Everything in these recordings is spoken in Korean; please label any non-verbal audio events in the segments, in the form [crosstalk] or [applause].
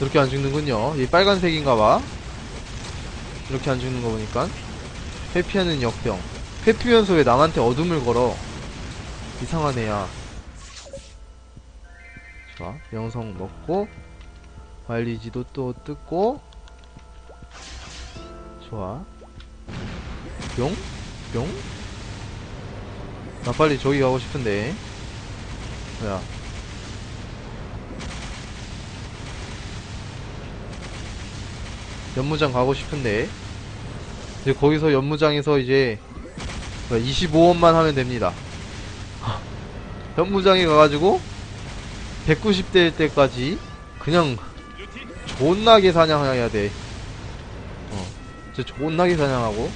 이렇게 안 죽는군요. 이 빨간색인가봐. 이렇게 안 죽는 거 보니까. 회피하는 역병. 회피면서 왜 남한테 어둠을 걸어? 이상한 애야. 좋아. 명성 먹고. 말리지도 또 뜯고. 좋아. 뿅? 뿅? 나 빨리 저기 가고 싶은데. 뭐야. 연무장 가고 싶은데. 이제 거기서 연무장에서 이제 25원만 하면 됩니다. [laughs] 연무장에 가가지고 190대일 때까지 그냥 존나게 사냥해야 돼. 어, 진짜 존나게 사냥하고.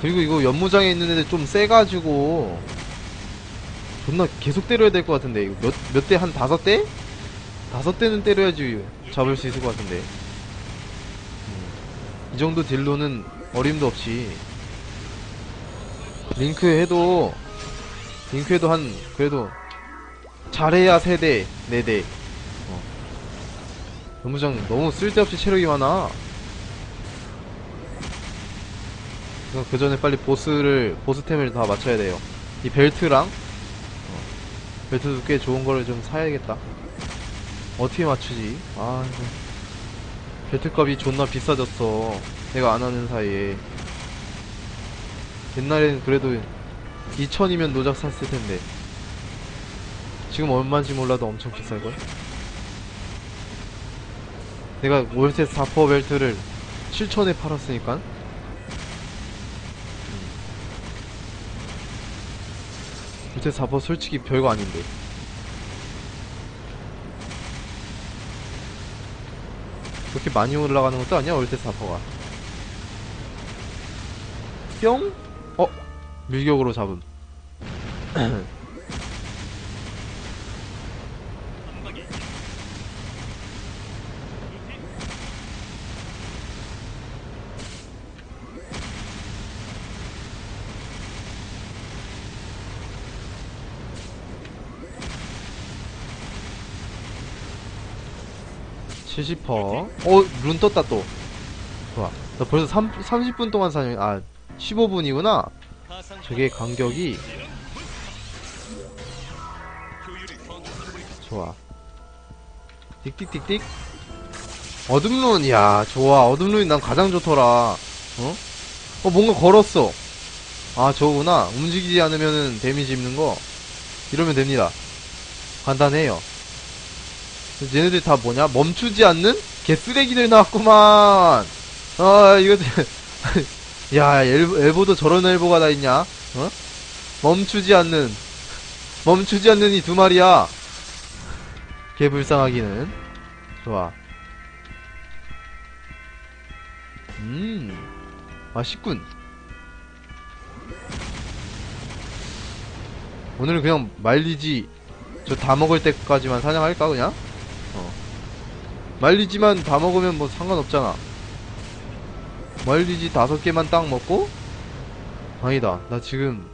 그리고 이거 연무장에 있는 애들 좀 세가지고 존나 계속 때려야 될 것 같은데 이거 몇 몇 대 한 다섯 대? 다섯 대는 때려야지 잡을 수 있을 것 같은데 음. 이 정도 딜로는 어림도 없이 링크 해도 링크 해도 한 그래도 잘해야 세대 네대 어. 연무장 너무 쓸데없이 체력이 많아 그 전에 빨리 보스를 보스템을 다 맞춰야 돼요. 이 벨트랑 어, 벨트도 꽤 좋은 거를 좀 사야겠다. 어떻게 맞추지? 아 이거 벨트 값이 존나 비싸졌어. 내가 안 하는 사이에 옛날에는 그래도 2천이면 노작 샀을 텐데 지금 얼마인지 몰라도 엄청 비쌀걸? 내가 월세 4퍼 벨트를 7천에 팔았으니까 밑에 4퍼 솔직히 별거 아닌데 그렇게 많이 올라가는 것도 아니야 월세 4퍼가 뿅? 어? 밀격으로 잡음 [clears throat] (70%) 어? 룬 떴다 또. 좋아. 나 벌써 3, 30분 동안 사냥 아 15분이구나. 저게 간격이. 좋아. 띡띡띡띡. 어둠룬 야 좋아. 어둠룬이 난 가장 좋더라. 어? 어 뭔가 걸었어. 아 저거구나. 움직이지 않으면은 데미지 입는 거. 이러면 됩니다. 간단해요 얘네들 다 뭐냐? 멈추지 않는 개쓰레기들 나왔구만. 아 이거 [laughs] 야 엘보, 엘보도 저런 엘보가 다 있냐? 어? 멈추지 않는 멈추지 않는 이 두 마리야. 개 불쌍하기는. 좋아. 음 맛있군. 오늘은 그냥 말리지 저 다 먹을 때까지만 사냥할까 그냥? 어 말리지만 다 먹으면 뭐 상관없잖아. 말리지 다섯 개만 딱 먹고? 아니다. 나 지금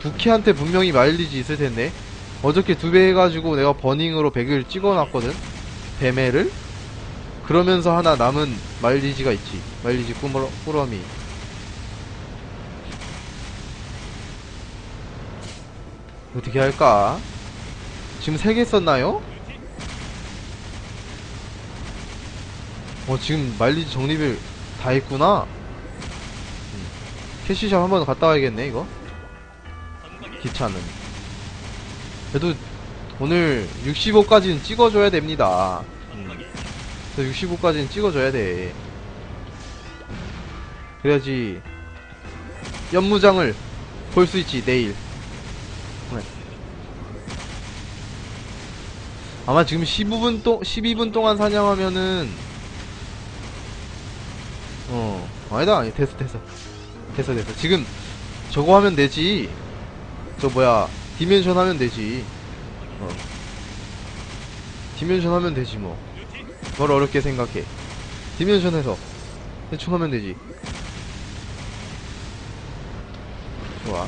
부캐한테 분명히 마일리지 있을 텐데. 어저께 두 배 해가지고 내가 버닝으로 100을 찍어놨거든? 뱀애를? 그러면서 하나 남은 마일리지가 있지. 마일리지 꾸러, 꾸러미. 어떻게 할까? 지금 세 개 썼나요? 어 지금 마일리지 정립을 다 했구나 음. 캐시샵 한번 갔다 와야겠네 이거 귀찮은 그래도 오늘 65까지는 찍어줘야 됩니다 음. 65까지는 찍어줘야 돼 그래야지 연무장을 볼 수 있지 내일 네. 아마 지금 15분 동 12분 동안 사냥하면은 어 아니다 아니 됐어 됐어. 됐어 됐어. 지금 저거 하면 되지. 저 뭐야 디멘션 하면 되지. 어. 디멘션 하면 되지 뭐뭘 어렵게 생각해. 디멘션 해서 대충 하면 되지. 좋아.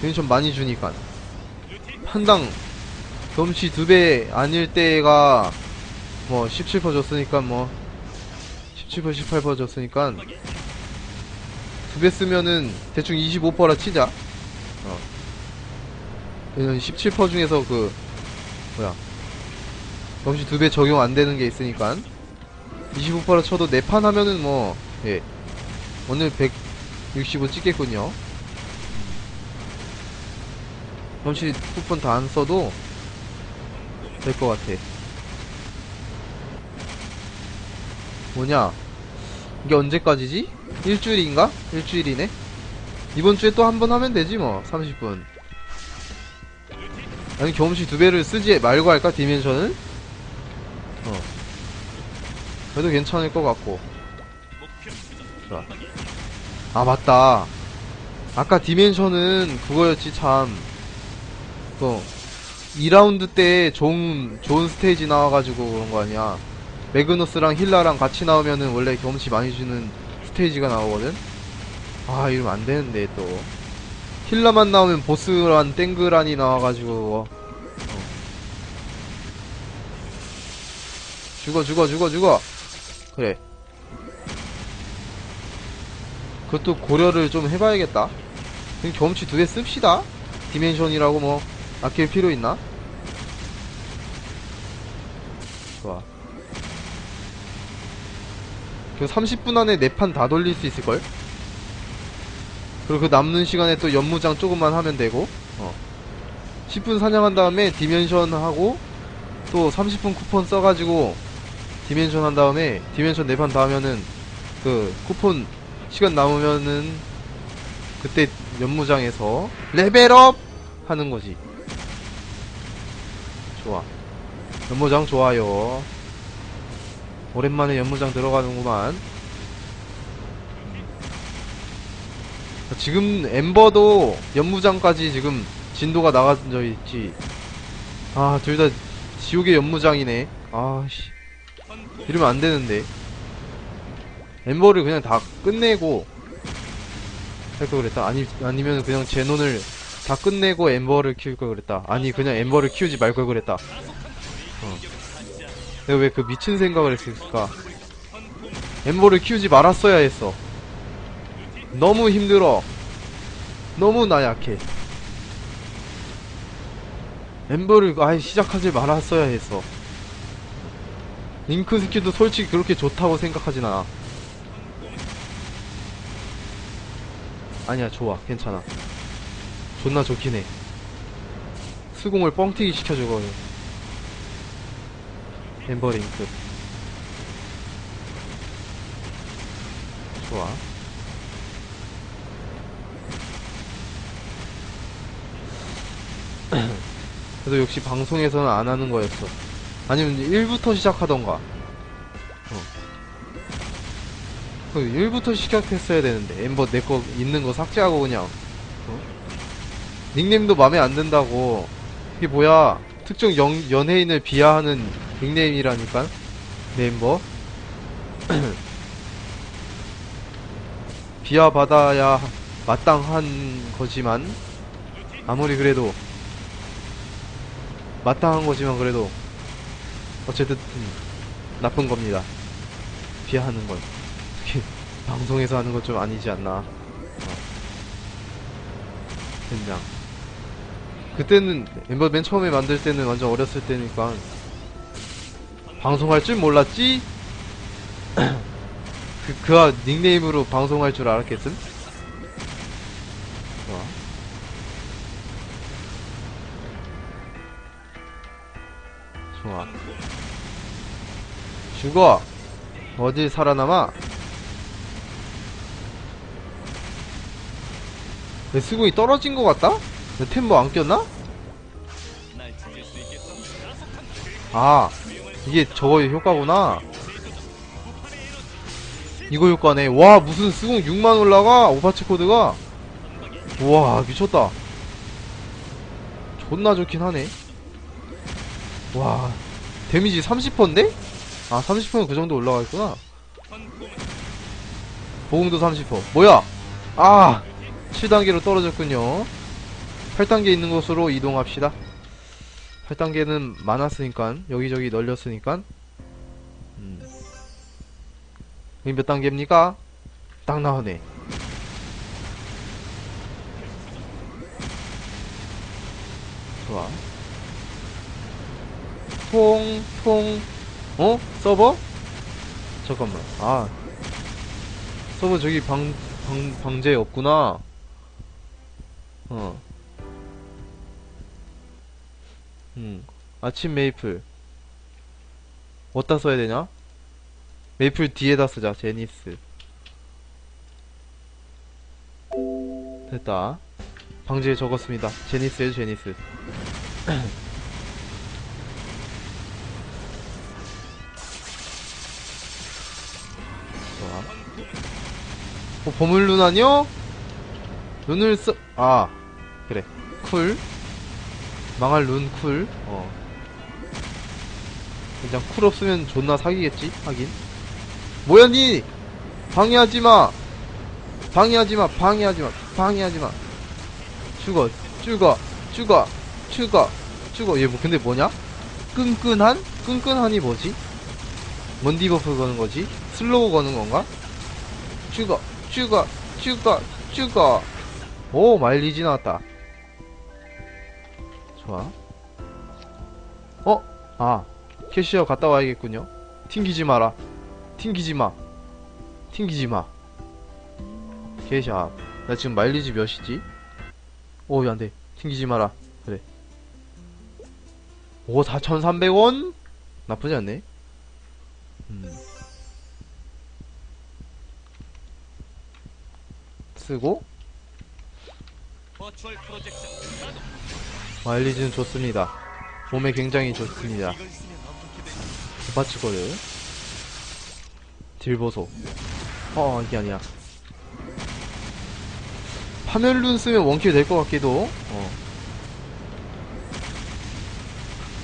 디멘션 많이 주니까. 판당 경험치 두 배 아닐 때가 뭐 17% 줬으니까 뭐 17% 18% 줬으니까 두 배 쓰면은 대충 25%라 치자. 어. 왜냐면 17% 중에서 그 뭐야. 경험치 두배 적용 안 되는 게 있으니까. 25%라 쳐도 네 판 하면은 뭐 예. 오늘 165 찍겠군요. 경험치 쿠폰 다 안 써도 될 것 같아 뭐냐? 이게 언제까지지? 일주일인가? 일주일이네? 이번 주에 또 한 번 하면 되지 뭐 30분. 아니 경험치 두 배를 쓰지 말고 할까 디멘션을? 어. 그래도 괜찮을 것 같고. 좋아 아 맞다. 아까 디멘션은 그거였지 참. 그 2라운드 때 좋은 좋은 스테이지 나와가지고 그런 거 아니야 매그너스랑 힐라랑 같이 나오면은 원래 경험치 많이 주는 스테이지가 나오거든? 아, 이러면 안 되는데, 또. 힐라만 나오면 보스란 땡그란이 나와가지고, 어. 죽어, 죽어, 죽어, 죽어! 그래. 그것도 고려를 좀 해봐야겠다. 그럼 경험치 두 개 씁시다. 디멘션이라고 뭐, 아낄 필요 있나? 좋아. 그 30분 안에 네판다 돌릴 수 있을걸? 그리고 그 남는 시간에 또 연무장 조금만 하면 되고, 어. 10분 사냥한 다음에 디멘션 하고, 또 30분 쿠폰 써가지고, 디멘션 한 다음에, 디멘션 네판다 하면은, 그, 쿠폰 시간 남으면은, 그때 연무장에서 레벨업! 하는 거지. 좋아. 연무장 좋아요. 오랜만에 연무장 들어가는구만. 지금 엠버도 연무장까지 지금 진도가 나가져 있지. 아, 둘 다 지옥의 연무장이네. 아씨. 이러면 안 되는데. 엠버를 그냥 다 끝내고 할 걸 그랬다. 아니, 아니면 그냥 제논을 다 끝내고 엠버를 키울 걸 그랬다. 아니, 그냥 엠버를 키우지 말 걸 그랬다. 어. 내가 왜 그 미친 생각을 했을까? 엠버를 키우지 말았어야 했어. 너무 힘들어. 너무 나 약해. 엠버를 아예 시작하지 말았어야 했어. 링크 스킬도 솔직히 그렇게 좋다고 생각하진 않아. 아니야, 좋아. 괜찮아. 존나 좋긴 해. 수공을 뻥튀기 시켜주고. 엠버 링크. 좋아. [clears throat] 그래도 역시 방송에서는 안 하는 거였어. 아니면 1부터 시작하던가. 어. 그 1부터 시작했어야 되는데. 엠버 내 거 있는 거 삭제하고 그냥. 어? 닉네임도 마음에 안 든다고. 이게 뭐야. 특정 연, 연예인을 비하하는 닉네임이라니까. 내 엠버. [clears throat] 비하받아야 마땅한 거지만. 아무리 그래도 마땅한 거지만 그래도 어쨌든 음, 나쁜 겁니다. 비하하는 건 특히 [laughs] 방송에서 하는 건 좀 아니지 않나. 어. 된장. 그때는 엠버 맨 처음에 만들 때는 완전 어렸을 때니까 방송할 줄 몰랐지. [clears throat] 그 그가 닉네임으로 방송할 줄 알았겠음. 좋아. 좋아. 죽어! 어딜 살아남아? 내 수공이 떨어진 것 같다? 내템뭐안 꼈나? 아, 이게 저거의 효과구나. 이거 효과네. 와, 무슨 수공 6만 올라가? 오파치 코드가? 우와, 미쳤다. 존나 좋긴 하네. 와, 데미지 30%인데? 아, 30%는 그 정도 올라가 있구나. 보험도 30%. 뭐야? 아! 7단계로 떨어졌군요. 8단계 있는 곳으로 이동합시다. 8단계는 많았으니까 여기저기 널렸으니까 음. 여기 몇 단계입니까? 딱 나오네 좋아 통, 통, 어? 서버? 잠깐만, 아. 서버 저기 방, 방, 방제 없구나. 어. 음. 아침 메이플. 어디다 써야 되냐? 메이플 뒤에다 쓰자, 제니스. 됐다. 방지에 적었습니다. 제니스에요, 제니스. [clears throat] 좋아. 어, 보물 눈 아니요? 눈을 써, 아, 그래. 쿨. 망할 눈 쿨. 어. 그냥 쿨 없으면 존나 사기겠지? 하긴. 뭐야, 니! 방해하지 마! 방해하지 마, 방해하지 마, 방해하지 마. 죽어, 죽어, 죽어, 죽어, 죽어. 얘 뭐, 근데 뭐냐? 끈끈한? 끈끈한이 뭐지? 뭔 디버프 거는 거지? 슬로우 거는 건가? 죽어, 죽어, 죽어, 죽어. 오, 마일리지 나왔다. 좋아. 어? 아, 캐시어 갔다 와야겠군요. 튕기지 마라. 튕기지 마. 튕기지 마. 캐시어. 나 지금 마일리지 몇이지? 오, 안 돼. 튕기지 마라. 그래. 오, 4,300원? 나쁘지 않네. 음. 쓰고 버추얼 프로젝션. 마일리지는 좋습니다. 몸에 굉장히 좋습니다. 바치거를 딜 보소. 어 이게 아니야. 파멸룬 쓰면 원킬 될 것 같기도. 어.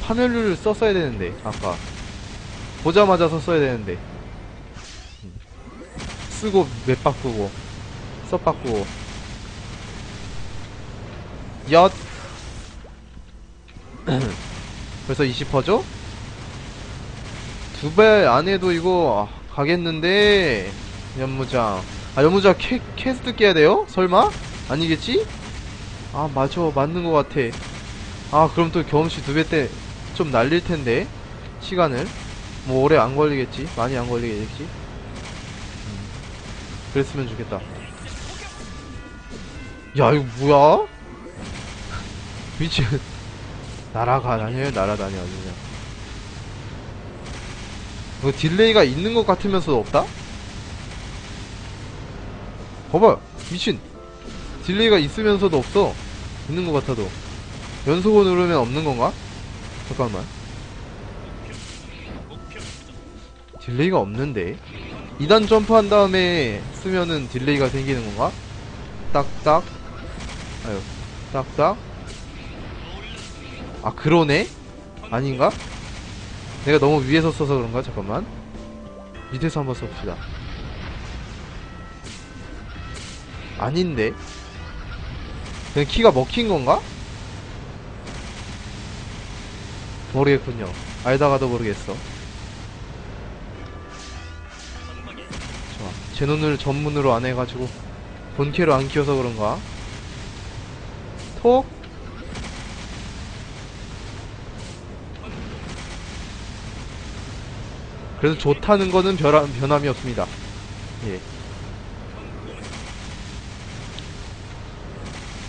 파멸룬을 썼어야 되는데 아까 보자마자 썼어야 되는데 음. 쓰고 맵 바꾸고 써 바꾸고 엿 벌써 20%죠? 두 배 안에도 이거 아, 가겠는데 연무장 아 연무장 캐, 캐스트 깨야 돼요? 설마? 아니겠지? 아 맞아 맞는 것 같아 아 그럼 또 경험치 두 배 때 좀 날릴 텐데 시간을 뭐 오래 안 걸리겠지 많이 안 걸리겠지 음, 그랬으면 좋겠다 야 이거 뭐야? [laughs] 미친 날아가 다녀요? 날아다녀 그냥 뭐 딜레이가 있는 것 같으면서도 없다? 봐봐 미친. 딜레이가 있으면서도 없어. 있는 것 같아도. 연속으로 누르면 없는 건가? 잠깐만. 딜레이가 없는데? 2단 점프한 다음에 쓰면은 딜레이가 생기는 건가? 딱딱. 아유 딱딱 아 그러네? 아닌가? 내가 너무 위에서 써서 그런가? 잠깐만 밑에서 한번 써봅시다 아닌데 그냥 키가 먹힌 건가? 모르겠군요 알다가도 모르겠어 좋아. 제 눈을 전문으로 안 해가지고 본캐로 안 키워서 그런가? 톡? 그래서 좋다는 거는 변함, 변함이 없습니다. 예.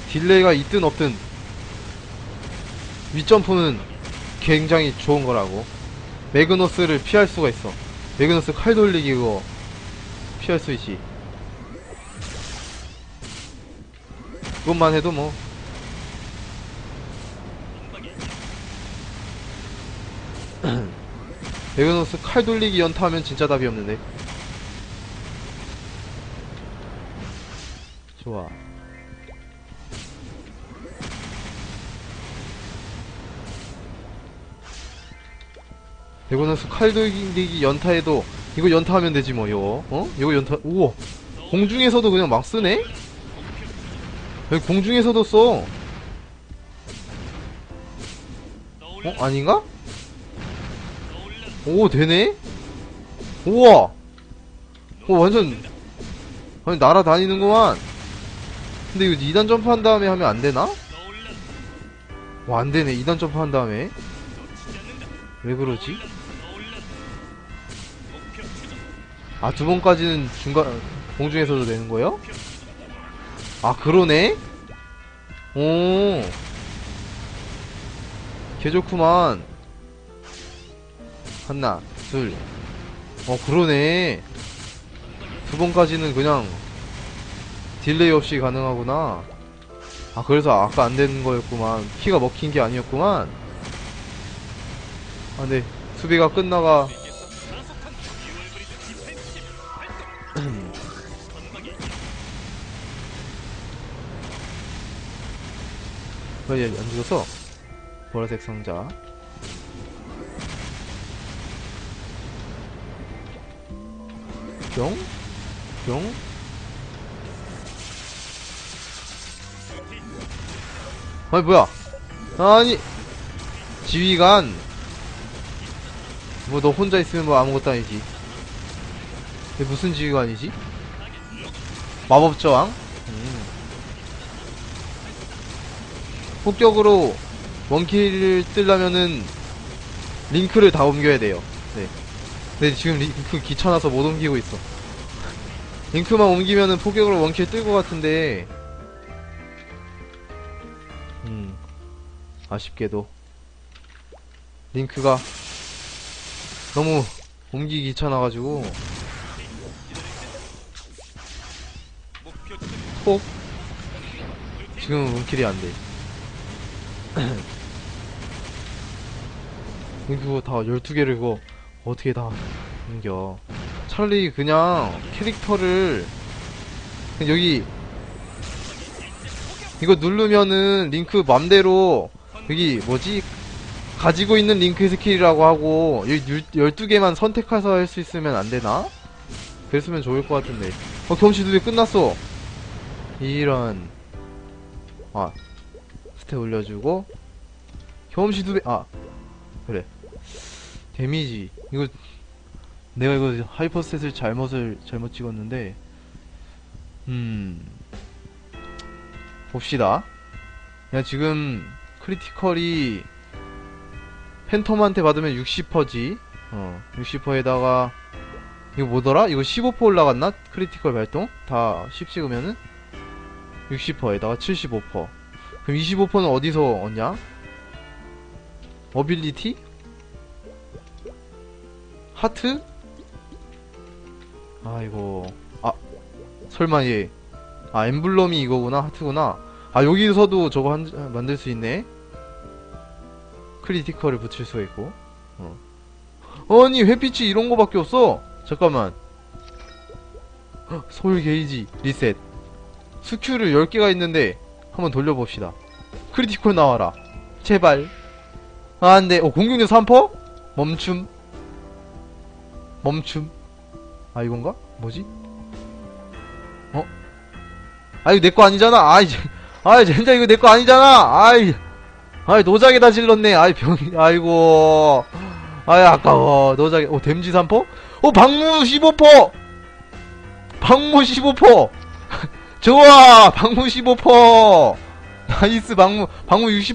딜레이가 있든 없든 윗점프는 굉장히 좋은 거라고. 매그너스를 피할 수가 있어. 매그너스 칼 돌리기 그거 피할 수 있지. 그것만 해도 뭐 베그너스 칼 돌리기 연타하면 진짜 답이 없는데. 좋아. 베그너스 칼 돌리기 연타해도 이거 연타하면 되지 뭐 이거. 어? 이거 연타. 우와. 공중에서도 그냥 막 쓰네? 여기 공중에서도 써. 어? 아닌가? 오, 되네? 우와! 오, 완전, 아니, 날아다니는구만. 근데 이거 2단 점프 한 다음에 하면 안 되나? 와, 안 되네. 2단 점프 한 다음에. 왜 그러지? 아, 두 번까지는 중간, 공중에서도 되는 거예요? 아, 그러네? 오. 개 좋구만. 하나, 둘. 어, 그러네. 두 번까지는 그냥 딜레이 없이 가능하구나. 아, 그래서 아까 안 되는 거였구만. 키가 먹힌 게 아니었구만. 아, 네. 수비가 끝나가. [clears throat] 왜, 안 죽었어? 보라색 상자. 뿅? 뿅? 아니, 뭐야? 아니, 지휘관. 뭐, 너 혼자 있으면 뭐 아무것도 아니지. 이게 무슨 지휘관이지? 마법저항? 음. 폭격으로 원킬을 뜨려면은 링크를 다 옮겨야 돼요. 네. 근데 지금 링크 귀찮아서 못 옮기고 있어. 링크만 옮기면은 폭격으로 원킬 뜰 것 같은데. 음. 아쉽게도. 링크가 너무 옮기기 귀찮아가지고. 폭. 지금 원킬이 안 돼. [clears throat] 그거 다 12개를 그거 어떻게 다 옮겨. 차라리 그냥 캐릭터를 그냥 여기 이거 누르면은 링크 맘대로 여기 뭐지? 가지고 있는 링크 스킬이라고 하고 여기 12개만 선택해서 할 수 있으면 안 되나? 그랬으면 좋을 것 같은데. 어 경치 두개 끝났어. 이런. 아 스탯 올려주고. 경험치 두배 아 그래. 데미지 이거 내가 이거 하이퍼스탯을 잘못을 잘못 찍었는데 음 봅시다 야 지금 크리티컬이 팬텀한테 받으면 60%지 어 60%에다가 이거 뭐더라? 이거 15% 올라갔나? 크리티컬 발동? 다 10 찍으면은 60%에다가 75% 그럼 25%는 어디서 얻냐? 어빌리티? 하트? 아 이거 아 설마 얘. 아 엠블럼이 이거구나 하트구나. 아 여기서도 저거 한, 만들 수 있네. 크리티컬을 붙일 수가 있고. 어. 아니 햇빛이 이런 거밖에 없어. 잠깐만. [gasps] 헉, 소울 게이지 리셋. 스큐를 10개가 있는데 한번 돌려봅시다. 크리티컬 나와라. 제발. 아, 안 돼. 어, 공격력 3%? 멈춤. 멈춤. 아, 이건가? 뭐지? 어? 아, 이거 내 거 아니잖아. 아이, 제- 아이, 젠장 이거 내 거 아니잖아. 아이, 아이, 노작에다 질렀네. 아이, 병, 아이고. 아이, 아까워. 노작에, 어, 댐지 3%? 어, 방무 15%! 방무 15%! [laughs] 좋아! 방무 15%! [laughs] 나이스, 방무, 방무 60%!